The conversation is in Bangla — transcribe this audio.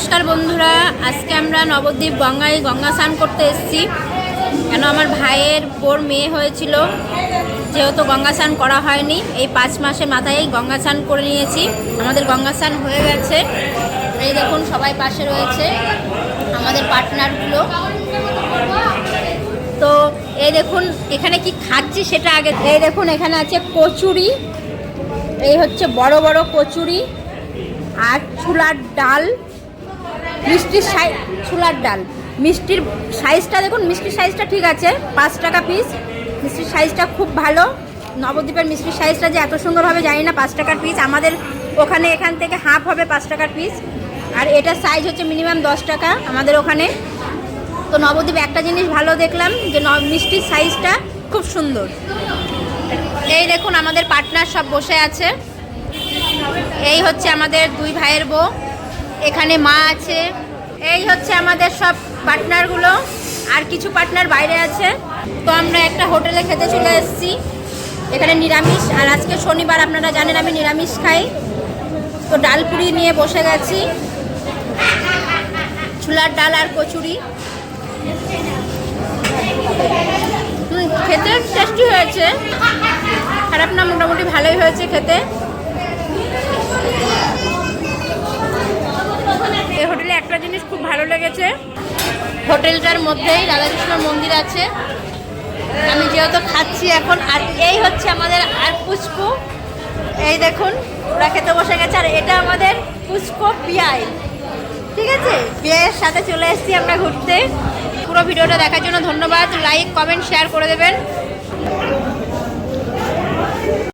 নমস্কার বন্ধুরা, আজকে আমরা নবদ্বীপ গঙ্গায় গঙ্গা স্নান করতে এসেছি। কেন আমার ভাইয়ের বোর মেয়ে হয়েছিল, যেহেতু গঙ্গা স্নান করা হয়নি, এই পাঁচ মাসে মাথায় গঙ্গা স্নান করে নিয়েছি। আমাদের গঙ্গা স্নান হয়ে গেছে। এই দেখুন, সবাই পাশে রয়েছে, আমাদের পার্টনারগুলো। তো এই দেখুন, এখানে কি খাচ্ছি সেটা আগে, এই দেখুন, এখানে আছে কচুরি। এই হচ্ছে বড় বড় কচুরি আর ছোলার ডাল। মিষ্টির সাই ছোলার ডাল। মিষ্টির সাইজটা দেখুন, মিষ্টির সাইজটা ঠিক আছে, পাঁচ টাকা পিস মিষ্টির সাইজটা খুব ভালো। নবদ্বীপের মিষ্টির সাইজটা যে এত সুন্দরভাবে জানি না, পাঁচ টাকার পিস আমাদের ওখানে এখান থেকে হাফ হবে পাঁচ টাকার পিস আর এটার সাইজ হচ্ছে মিনিমাম দশ টাকা আমাদের ওখানে। তো নবদ্বীপ একটা জিনিস ভালো দেখলাম, যে মিষ্টির সাইজটা খুব সুন্দর। এই দেখুন, আমাদের পার্টনার সব বসে আছে। এই হচ্ছে আমাদের দুই ভাইয়ের বউ। এখানে মা আছে। এই হচ্ছে আমাদের সব পার্টনারগুলো। আর কিছু পার্টনার বাইরে আছে। তো আমরা একটা হোটেলে খেতে চলে এসেছি। এখানে নিরামিষ। আর আজকে শনিবার, আপনারা জানেন, আমি নিরামিষ খাই। তো ডালপুরি নিয়ে বসে গেছি। ছোলার ডাল আর কচুরি। খেতে টেস্টি হয়েছে। খারাপ না, মোটামুটি ভালোই হয়েছে খেতে। এই হোটেলে একটা জিনিস খুব ভালো লেগেছে। হোটেলটার মধ্যেই রাধাকৃষ্ণ মন্দির আছে। আমি যেহেতু খাচ্ছি এখন, আর এই হচ্ছে আমাদের আর পুষ্পু। এই দেখুন, ওরা খেতে বসে গেছে, আর এটা আমাদের পুষ্প পিয়াই ঠিক আছে? বিয়ের সাথে চলে এসেছি আমরা ঘুরতে। পুরো ভিডিওটা দেখার জন্য ধন্যবাদ। লাইক কমেন্ট শেয়ার করে দেবেন।